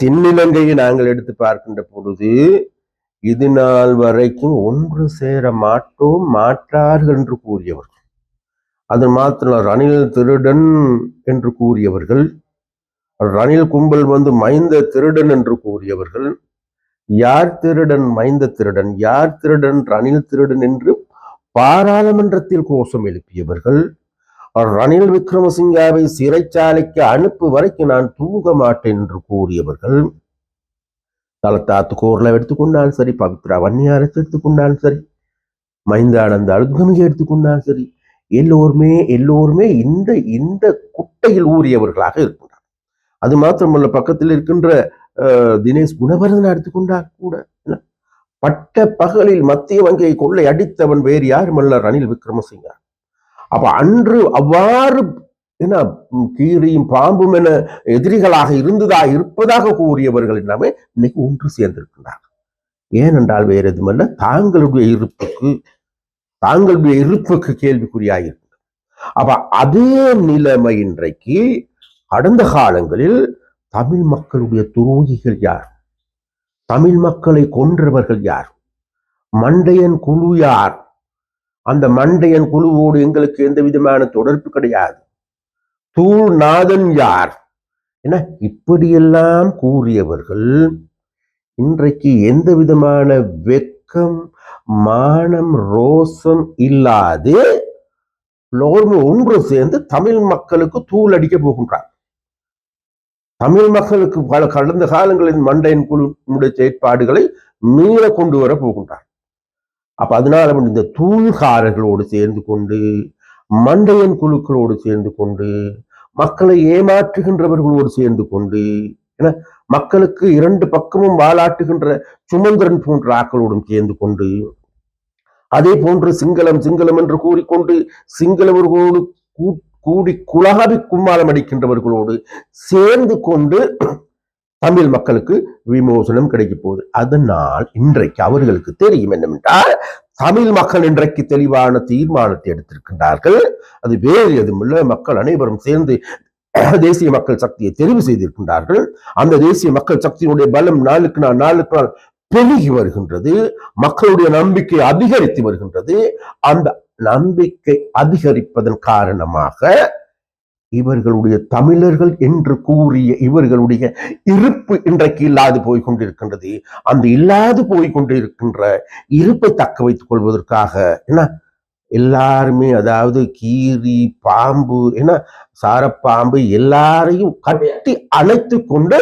தென்னிலங்கையை நாங்கள் எடுத்து பார்க்கின்ற பொழுது இது நாள் வரைக்கும் ஒன்று சேர மாட்டோம் மாட்டார்கள் என்று கூறியவர்கள். அது மாத்திரம் ரணில் திருடன் என்று கூறியவர்கள் ரணில் கும்பல் வந்து மைந்த திருடன் என்று கூறியவர்கள் யார் திருடன் மைந்த திருடன் யார் திருடன் ரணில் திருடன் என்று பாராளுமன்றத்தில் கோஷம் எழுப்பியவர்கள் ரணில் விக்ரமசிங்காவை சிறைச்சாலைக்கு அனுப்பு வரைக்கும் நான் தூங்க மாட்டேன் என்று கூறியவர்கள் தலத்தாத்து கோர்ல எடுத்துக்கொண்டாலும் சரி பவித்ரா வன்னியாரத்தை எடுத்துக்கொண்டாலும் சரி மைந்தானந்த அழுத்கமிகை எடுத்துக்கொண்டாலும் சரி எல்லோருமே எல்லோருமே இந்த இந்த குட்டையில் ஊறியவர்களாக இருக்கின்றார் அது மாத்திரமல்ல பக்கத்தில் இருக்கின்ற அஹ், தினேஷ் குணவர்தன் எடுத்துக்கொண்டால் கூட பட்ட பகலில் மத்திய வங்கியை கொள்ளை அடித்தவன் வேறு யாருமல்ல ரணில் விக்ரமசிங்கா. அப்ப அன்று அவ்வாறு என்ன கீரியும் பாம்பும் என எதிரிகளாக இருந்ததா இருப்பதாக கூறியவர்கள் எல்லாமே இன்னைக்கு ஒன்று சேர்ந்திருக்கின்றார் ஏனென்றால் வேறு எதுமல்ல தாங்களுடைய இருப்புக்கு தாங்களுடைய இருப்புக்கு கேள்விக்குறியாயிருக்கிறது அப்ப அதே நிலைமை இன்றைக்கு கடந்த காலங்களில் தமிழ் மக்களுடைய துரோகிகள் யார்? தமிழ் மக்களை கொன்றவர்கள் யார்? மண்டையன் குழு யார்? அந்த மண்டையன் குழுவோடு எங்களுக்கு எந்த விதமான தொடர்பு கிடையாது. தூள் நாதன் யார்? என இப்படியெல்லாம் கூறியவர்கள் இன்றைக்கு எந்த விதமான வெக்கம் மானம் ரோசம் இல்லாது எல்லோரும் ஒன்று சேர்ந்து தமிழ் மக்களுக்கு தூள் அடிக்க போகின்றார். தமிழ் மக்களுக்கு பல கடந்த காலங்களின் மண்டையன் குழுடைய செயற்பாடுகளை மீள கொண்டு வர போகின்றார். அப்ப அதனால வந்து இந்த தூள்காரர்களோடு சேர்ந்து கொண்டு மண்டையன் குழுக்களோடு சேர்ந்து கொண்டு மக்களை ஏமாற்றுகின்றவர்களோடு சேர்ந்து கொண்டு என மக்களுக்கு இரண்டு பக்கமும் வாலாட்டுகின்ற சுமந்திரன் போன்ற ஆக்களோடும் சேர்ந்து கொண்டு அதே போன்று சிங்களம் சிங்களம் என்று கூறிக்கொண்டு சிங்களவர்களோடு கூ- கூடி குலகாவி கும்மாளம் அடிக்கின்றவர்களோடு சேர்ந்து கொண்டு தமிழ் மக்களுக்கு விமோசனம் கிடைக்க போகுது. அதனால் இன்றைக்கு அவர்களுக்கு தெரியும் என்னவென்றால் தமிழ் மக்கள் இன்றைக்கு தெளிவான தீர்மானத்தை எடுத்திருக்கின்றார்கள். அது வேறு எதுவுமில்லை மக்கள் அனைவரும் சேர்ந்து தேசிய மக்கள் சக்தியை தெரிவு செய்திருக்கின்றார்கள். அந்த தேசிய மக்கள் சக்தியினுடைய பலம் நாளுக்கு நாள் நாளுக்கு நாள் பெருகி வருகின்றது. மக்களுடைய நம்பிக்கை அதிகரித்து வருகின்றது. அந்த நம்பிக்கை அதிகரிப்பதன் காரணமாக இவர்களுடைய தமிழர்கள் என்று கூறிய இவர்களுடைய இருப்பு இன்றைக்கு இல்லாது போய் கொண்டிருக்கின்றது. அந்த இல்லாது போய் கொண்டிருக்கின்ற இருப்பை தக்க வைத்துக் கொள்வதற்காக என்ன? எல்லாருமே அதாவது கீரி பாம்பு என்ன? சாரப்பாம்பு எல்லாரையும் கட்டி அணைத்து கொண்டு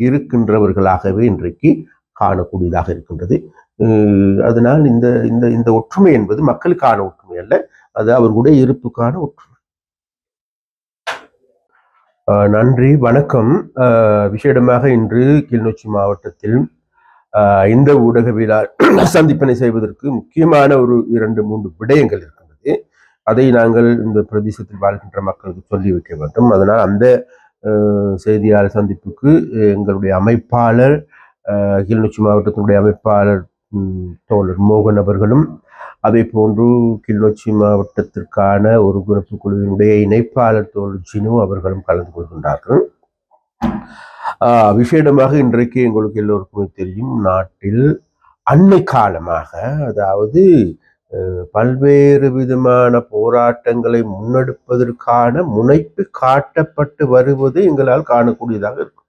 இருக்கின்றவர்களாகவே இன்றைக்கு காணக்கூடியதாக இருக்கின்றது. உம் அதனால் இந்த இந்த இந்த ஒற்றுமை என்பது மக்களுக்கான ஒற்றுமை அல்ல. அது அவர்களுடைய இருப்புக்கான ஒற்றுமை. நன்றி வணக்கம். விசேடமாக இன்று கிளிநொச்சி மாவட்டத்தில் இந்த ஊடகவியலாளர் சந்திப்பினை செய்வதற்கு முக்கியமான ஒரு இரண்டு மூன்று விடயங்கள் இருக்கின்றது. அதை நாங்கள் இந்த பிரதேசத்தில் வாழ்கின்ற மக்களுக்கு சொல்லி வைக்க வேண்டும். அதனால் அந்த செய்தியாளர் சந்திப்புக்கு எங்களுடைய அமைப்பாளர் கிளிநொச்சி மாவட்டத்தினுடைய அமைப்பாளர் தோழர் மோகன் அவர்களும் அதே போன்று கிள்ளொச்சி மாவட்டத்திற்கான ஒரு குரப்பு குழுவினுடைய இணைப்பாளர் தோழர் ஜினு அவர்களும் கலந்து கொள்கின்றார்கள். ஆஹ் விசேடமாக இன்றைக்கு எங்களுக்கு எல்லோருக்குமே தெரியும் நாட்டில் அண்மை காலமாக அதாவது பல்வேறு விதமான போராட்டங்களை முன்னெடுப்பதற்கான முனைப்பு காட்டப்பட்டு வருவது எங்களால் காணக்கூடியதாக இருக்கும்.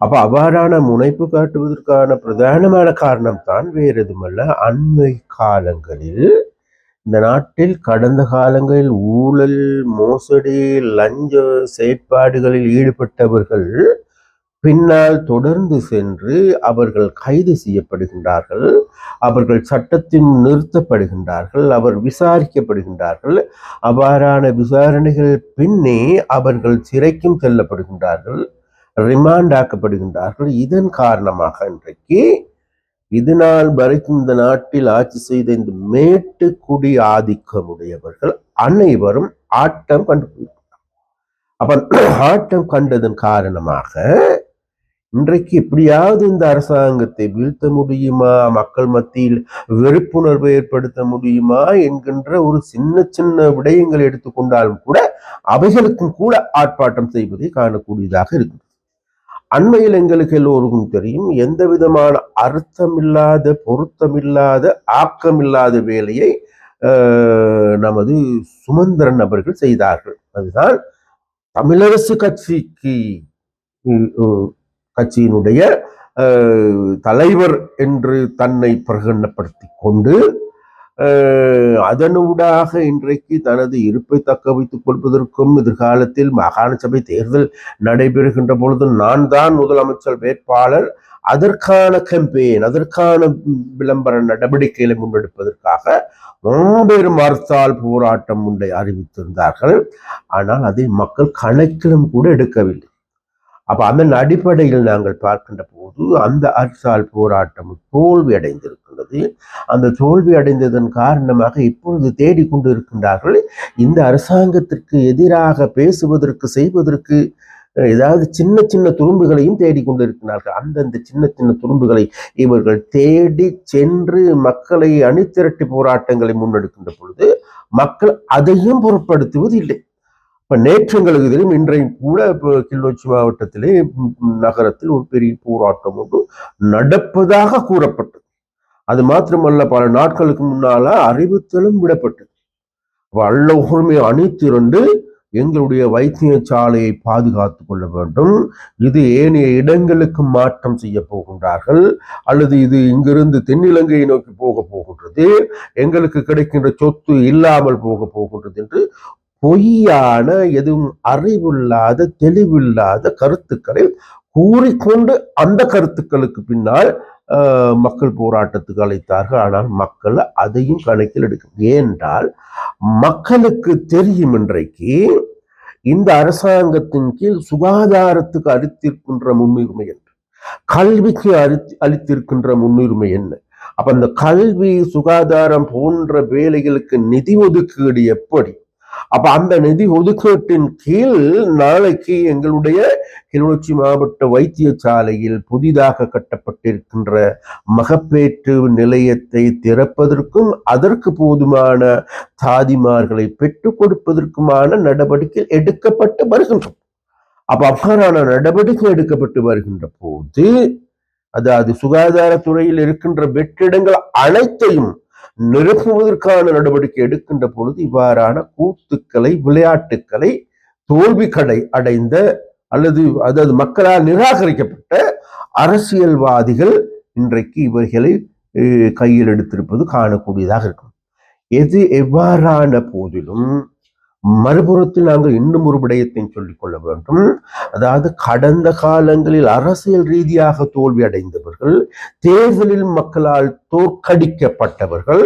அப்ப அவ்வாறான முனைப்பு காட்டுவதற்கான பிரதானமான காரணம் தான் வேறு எதுமல்ல அண்மை காலங்களில் இந்த நாட்டில் கடந்த காலங்களில் ஊழல் மோசடி லஞ்ச செயற்பாடுகளில் ஈடுபட்டவர்கள் பின்னால் தொடர்ந்து சென்று அவர்கள் கைது செய்யப்படுகின்றார்கள் அவர்கள் சட்டத்தின் நிறுத்தப்படுகின்றார்கள் அவர் விசாரிக்கப்படுகின்றார்கள். அவ்வாறான விசாரணைகள் பின்னே அவர்கள் சிறைக்கும் செல்லப்படுகின்றார்கள். ரிமாண்ட் ஆக்கப்படுகின்றார்கள் இதன் காரணமாக இன்றைக்கு இது நாள் வரைக்கும் இந்த நாட்டில் ஆட்சி செய்த இந்த மேட்டுக்குடி ஆதிக்கமுடையவர்கள் அனைவரும் ஆட்டம் கண்டு அப்ப ஆட்டம் கண்டதன் காரணமாக இன்றைக்கு எப்படியாவது இந்த அரசாங்கத்தை வீழ்த்த முடியுமா? மக்கள் மத்தியில் வெறுப்புணர்வை ஏற்படுத்த முடியுமா? என்கின்ற ஒரு சின்ன சின்ன விடயங்கள் எடுத்துக்கொண்டாலும் கூட அவைகளுக்கும் கூட ஆர்ப்பாட்டம் செய்வதை காணக்கூடியதாக இருக்குது அண்மையில் எங்களுக்கு எல்லோருக்கும் தெரியும் எந்த விதமான அர்த்தமில்லாத பொருத்தமில்லாத ஆக்கமில்லாத வேலையை நமது சுமந்திரன் அவர்கள் செய்தார்கள். அதுதான் தமிழரசு கட்சிக்கு கட்சியினுடைய தலைவர் என்று தன்னை பிரகடனப்படுத்தி கொண்டு அதனூடாக இன்றைக்கு தனது இருப்பை தக்க வைத்துக் கொள்வதற்கும் எதிர்காலத்தில் மாகாண சபை தேர்தல் நடைபெறுகின்ற பொழுது நான் தான் முதலமைச்சர் வேட்பாளர். அதற்கான கம்பெயின் அதற்கான விளம்பர நடவடிக்கைகளை முன்னெடுப்பதற்காக மாபெரும் மறுத்தால் போராட்டம் ஒன்றை அறிவித்திருந்தார்கள். ஆனால் அதை மக்கள் கணக்கிலும் கூட எடுக்கவில்லை. அப்ப அதன் அடிப்படையில் நாங்கள் பார்க்கின்ற போது அந்த அர்சால் போராட்டம் தோல்வி அடைந்திருக்கின்றது அந்த தோல்வி அடைந்ததன் காரணமாக இப்பொழுது தேடிக்கொண்டு இருக்கின்றார்கள் இந்த அரசாங்கத்திற்கு எதிராக பேசுவதற்கு செய்வதற்கு ஏதாவது சின்ன சின்ன துரும்புகளையும் தேடிக்கொண்டு இருக்கிறார்கள் அந்தந்த சின்ன சின்ன துரும்புகளை இவர்கள் தேடி சென்று மக்களை அணிதிரட்டி போராட்டங்களை முன்னெடுக்கின்ற பொழுது மக்கள் அதையும் பொருட்படுத்துவது இல்லை இப்போ நேற்று எங்களுக்கு தெரியும் இன்றையும் கூட இப்போ கிளிநொச்சி மாவட்டத்திலே நகரத்தில் ஒரு பெரிய போராட்டம் ஒன்று நடப்பதாக கூறப்பட்டது. அது மாத்திரமல்ல பல நாட்களுக்கு முன்னால அறிவித்தலும் விடப்பட்டது. வல்ல எல்லோருமே அணித்திரண்டு எங்களுடைய வைத்தியசாலையை பாதுகாத்து கொள்ள வேண்டும். இது ஏனைய இடங்களுக்கு மாற்றம் செய்ய போகின்றார்கள். அல்லது இது இங்கிருந்து தென்னிலங்கையை நோக்கி போக போகின்றது. எங்களுக்கு கிடைக்கின்ற சொத்து இல்லாமல் போக போகின்றது என்று பொய்யான எதுவும் அறிவில்லாத தெளிவில்லாத கருத்துக்களை கூறிக்கொண்டு அந்த கருத்துக்களுக்கு பின்னால் மக்கள் போராட்டத்துக்கு அழைத்தார்கள். ஆனால் மக்கள் அதையும் கணக்கில் எடுக்க ஏனென்றால் மக்களுக்கு தெரியும் இன்றைக்கு இந்த அரசாங்கத்தின் கீழ் சுகாதாரத்துக்கு அளித்திருக்கின்ற முன்னுரிமை என்ன? கல்விக்கு அளித்து அளித்திருக்கின்ற முன்னுரிமை என்ன? அப்ப அந்த கல்வி சுகாதாரம் போன்ற வேலைகளுக்கு நிதி ஒதுக்கீடு எப்படி? அப்ப அந்த நிதி ஒதுக்கீட்டின் கீழ் நாளைக்கு எங்களுடைய கிளிநொச்சி மாவட்ட வைத்தியசாலையில் புதிதாக கட்டப்பட்டிருக்கின்ற மகப்பேற்று நிலையத்தை திறப்பதற்கும் அதற்கு போதுமான தாதிமார்களை பெற்றுக் கொடுப்பதற்குமான நடவடிக்கை எடுக்கப்பட்டு வருகின்றோம் அப்ப அவ்வாறான நடவடிக்கை எடுக்கப்பட்டு வருகின்ற போது அதாவது சுகாதாரத்துறையில் இருக்கின்ற வெற்றிடங்கள் அனைத்தையும் நிரப்புவதற்கான நடவடிக்கை எடுக்கின்ற பொழுது இவ்வாறான கூத்துக்களை விளையாட்டுக்களை தோல்வி கடை அடைந்த அல்லது அதாவது மக்களால் நிராகரிக்கப்பட்ட அரசியல்வாதிகள் இன்றைக்கு இவர்களை கையில் எடுத்திருப்பது காணக்கூடியதாக இருக்கும். எது எவ்வாறான போதிலும் மறுபுறத்தில் நாங்கள் இன்னும் ஒரு விடயத்தை சொல்லிக்கொள்ள வேண்டும். அதாவது கடந்த காலங்களில் அரசியல் ரீதியாக தோல்வி அடைந்தவர்கள் தேர்தலில் மக்களால் தோற்கடிக்கப்பட்டவர்கள்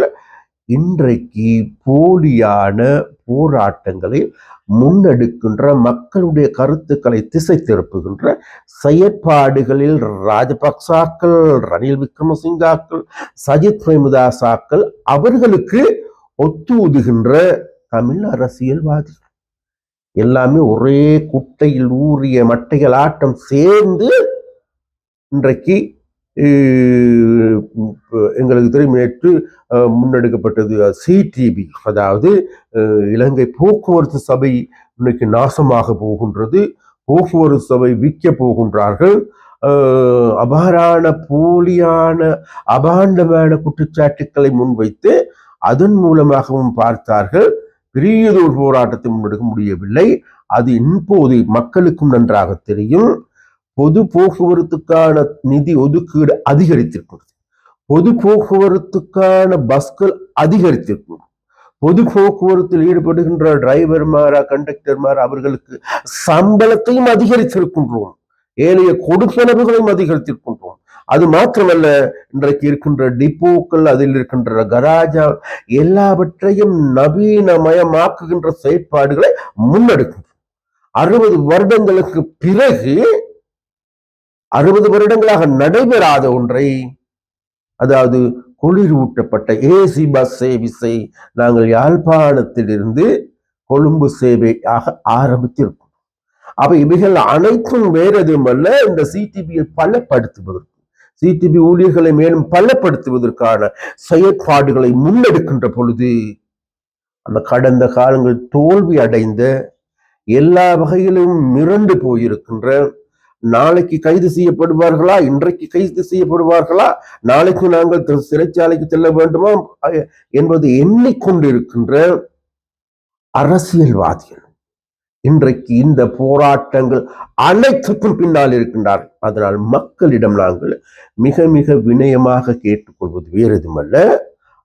இன்றைக்கு போலியான போராட்டங்களை முன்னெடுக்கின்ற மக்களுடைய கருத்துக்களை திசை திருப்புகின்ற செயற்பாடுகளில் ராஜபக்சாக்கள் ரணில் விக்ரமசிங்காக்கள் சஜித் பிரேமதாசாக்கள் அவர்களுக்கு ஒத்துவுதுகின்ற தமிழ் அரசியல்வாதி எல்லாமே ஒரே குட்டையில் ஊறிய மட்டைகள் ஆட்டம் சேர்ந்து இன்றைக்கு எங்களுக்கு தெரியும் நேற்று முன்னெடுக்கப்பட்டது சிடிபி அதாவது இலங்கை போக்குவரத்து சபை இன்னைக்கு நாசமாக போகின்றது. போக்குவரத்து சபை விற்க போகின்றார்கள். அபாரான போலியான அபாண்டமான குற்றச்சாட்டுக்களை முன்வைத்து அதன் மூலமாகவும் பார்த்தார்கள். பெரியதொரு போராட்டத்தை முன்னெடுக்க முடியவில்லை. அது இப்போது மக்களுக்கும் நன்றாக தெரியும். பொது போக்குவரத்துக்கான நிதி ஒதுக்கீடு அதிகரித்திருக்கிறது. பொது போக்குவரத்துக்கான பஸ்கள் அதிகரித்திருக்கும் பொது போக்குவரத்தில் ஈடுபடுகின்ற டிரைவர்மாரா கண்டக்டர்மார் அவர்களுக்கு சம்பளத்தையும் அதிகரித்திருக்கின்றோம். ஏனைய கொடுப்பனவுகளையும் அதிகரித்திருக்கின்றோம். அது மாத்திரமல்ல இன்றைக்கு இருக்கின்ற டிப்போக்கள் அதில் இருக்கின்ற கராஜா எல்லாவற்றையும் நவீனமயமாக்குகின்ற செயற்பாடுகளை முன்னெடுக்கும். அறுபது வருடங்களுக்கு பிறகு அறுபது வருடங்களாக நடைபெறாத ஒன்றை அதாவது குளிரூட்டப்பட்ட ஏசி பஸ் சேவிஸை நாங்கள் யாழ்ப்பாணத்திலிருந்து கொழும்பு சேவையாக ஆரம்பித்திருக்கோம் அப்ப இவைகள் அனைத்தும் வேற எதுவும் அல்ல இந்த சிடிபியை பலப்படுத்துவதற்கு. சிடிபி ஊழியர்களை மேலும் பலப்படுத்துவதற்கான செயற்பாடுகளை முன்னெடுக்கின்ற பொழுது அந்த கடந்த காலங்கள் தோல்வி அடைந்த எல்லா வகையிலும் மிரண்டு போயிருக்கின்ற நாளைக்கு கைது செய்யப்படுவார்களா இன்றைக்கு கைது செய்யப்படுவார்களா நாளைக்கு நாங்கள் சிறைச்சாலைக்கு செல்ல வேண்டுமா என்பது எண்ணிக்கொண்டிருக்கின்ற அரசியல்வாதிகள். இன்றைக்கு இந்த போராட்டங்கள் அனைத்துக்கும் பின்னால் இருக்கின்றார் அதனால் மக்களிடம் நாங்கள் மிக மிக வினயமாக கேட்டுக்கொள்வது வேறு எதுமல்ல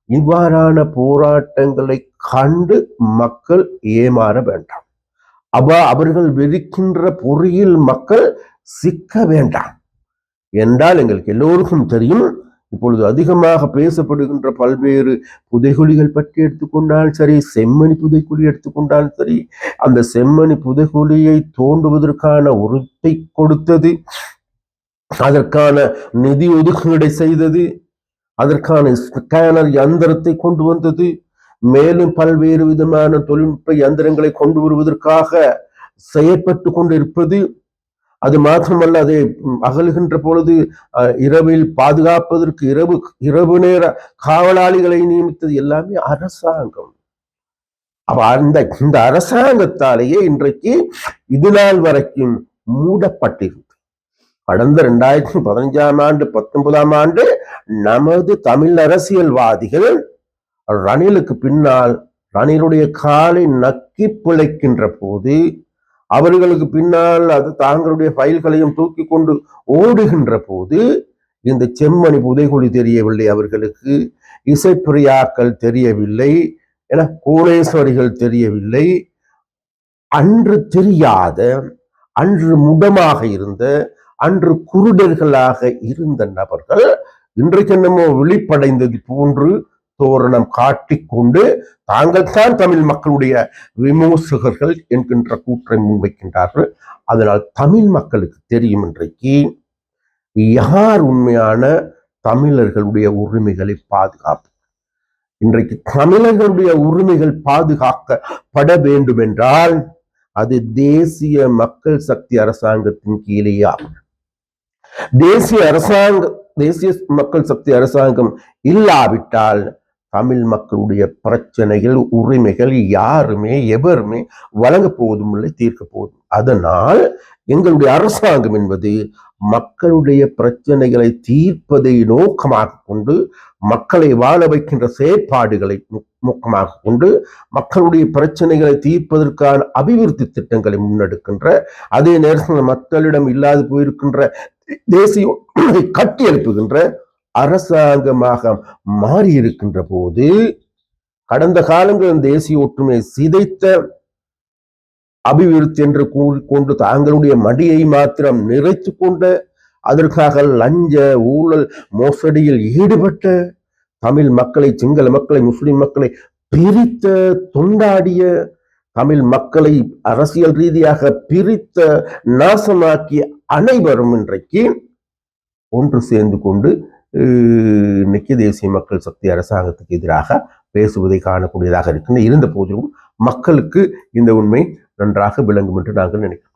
இவ்வாறான போராட்டங்களை கண்டு மக்கள் ஏமாற வேண்டாம். அவ அவர்கள் வெறுக்கின்ற பொறியில் மக்கள் சிக்க வேண்டாம். என்றால் எங்களுக்கு எல்லோருக்கும் தெரியும் இப்பொழுது அதிகமாக பேசப்படுகின்ற பல்வேறு புதைகுழிகள் பற்றி எடுத்துக்கொண்டால் சரி செம்மணி புதைக்குழி எடுத்துக்கொண்டால் சரி அந்த செம்மணி புதைகுழியை தோண்டுவதற்கான உறுத்தை கொடுத்தது அதற்கான நிதி ஒதுக்கீடை செய்தது அதற்கான ஸ்கேனர் யந்திரத்தை கொண்டு வந்தது மேலும் பல்வேறு விதமான தொழில்நுட்ப யந்திரங்களை கொண்டு வருவதற்காக செயற்பட்டு கொண்டிருப்பது அது மாத்திரமல்ல அதை அகல்கின்ற பொழுது அஹ், இரவில் பாதுகாப்பதற்கு இரவு இரவு நேர காவலாளிகளை நியமித்தது எல்லாமே அரசாங்கம். அப்ப அந்த இந்த அரசாங்கத்தாலேயே இன்றைக்கு இது நாள் வரைக்கும் மூடப்பட்டிருந்தது கடந்த ரெண்டாயிரத்தி பதினஞ்சாம் ஆண்டு பத்தொன்பதாம் ஆண்டு நமது தமிழ் அரசியல்வாதிகள் ரணிலுக்கு பின்னால் ரணிலுடைய காலை நக்கி பிழைக்கின்ற போது அவர்களுக்கு பின்னால் அது தாங்களுடைய ஃபைல்களையும் தூக்கி கொண்டு ஓடுகின்ற போது இந்த செம்மணி புதைகுழி தெரியவில்லை அவர்களுக்கு. இசைப்பிரியாக்கள் தெரியவில்லை என கோடேஸ்வரிகள் தெரியவில்லை. அன்று தெரியாத அன்று முடமாக இருந்த அன்று குருடர்களாக இருந்த நபர்கள் இன்றைக்கு என்னமோ விழிப்படைந்தது போன்று தோரணம் காட்டிக்கொண்டு தாங்கள் தான் தமிழ் மக்களுடைய விமோசகர்கள் என்கின்ற கூற்றை முன்வைக்கின்றார்கள். அதனால் தமிழ் மக்களுக்கு தெரியும் இன்றைக்கு யார் உண்மையான தமிழர்களுடைய உரிமைகளை பாதுகாப்பு இன்றைக்கு தமிழர்களுடைய உரிமைகள் பாதுகாக்கப்பட வேண்டும் என்றால் அது தேசிய மக்கள் சக்தி அரசாங்கத்தின் கீழேயாகும். தேசிய அரசாங்க தேசிய மக்கள் சக்தி அரசாங்கம் இல்லாவிட்டால் தமிழ் மக்களுடைய பிரச்சனைகள் உரிமைகள் யாருமே எவருமே வழங்க போவதும் இல்லை தீர்க்க போவதும் அதனால் எங்களுடைய அரசாங்கம் என்பது மக்களுடைய பிரச்சனைகளை தீர்ப்பதை நோக்கமாக கொண்டு மக்களை வாழ வைக்கின்ற செயற்பாடுகளை நோக்கமாக கொண்டு மக்களுடைய பிரச்சனைகளை தீர்ப்பதற்கான அபிவிருத்தி திட்டங்களை முன்னெடுக்கின்ற அதே நேரத்தில் மக்களிடம் இல்லாது போயிருக்கின்ற தேசிய கட்டி எழுப்புகின்ற அரசாங்கமாக மாறி இருக்கின்ற போது கடந்த காலங்களில் தேசிய ஒற்றுமையை சிதைத்த அபிவிருத்தி என்று கூறிக்கொண்டு தாங்களுடைய மடியை மாத்திரம் நிறைத்து கொண்ட அதற்காக லஞ்ச ஊழல் மோசடியில் ஈடுபட்ட தமிழ் மக்களை சிங்கள மக்களை முஸ்லிம் மக்களை பிரித்த தொண்டாடிய தமிழ் மக்களை அரசியல் ரீதியாக பிரித்த நாசமாக்கிய அனைவரும் இன்றைக்கு ஒன்று சேர்ந்து கொண்டு இன்னைக்கு தேசிய மக்கள் சக்தி அரசாங்கத்துக்கு எதிராக பேசுவதை காணக்கூடியதாக இருக்கின்ற இருந்த போதிலும் மக்களுக்கு இந்த உண்மை நன்றாக விளங்கும் என்று நாங்கள் நினைக்கிறோம்.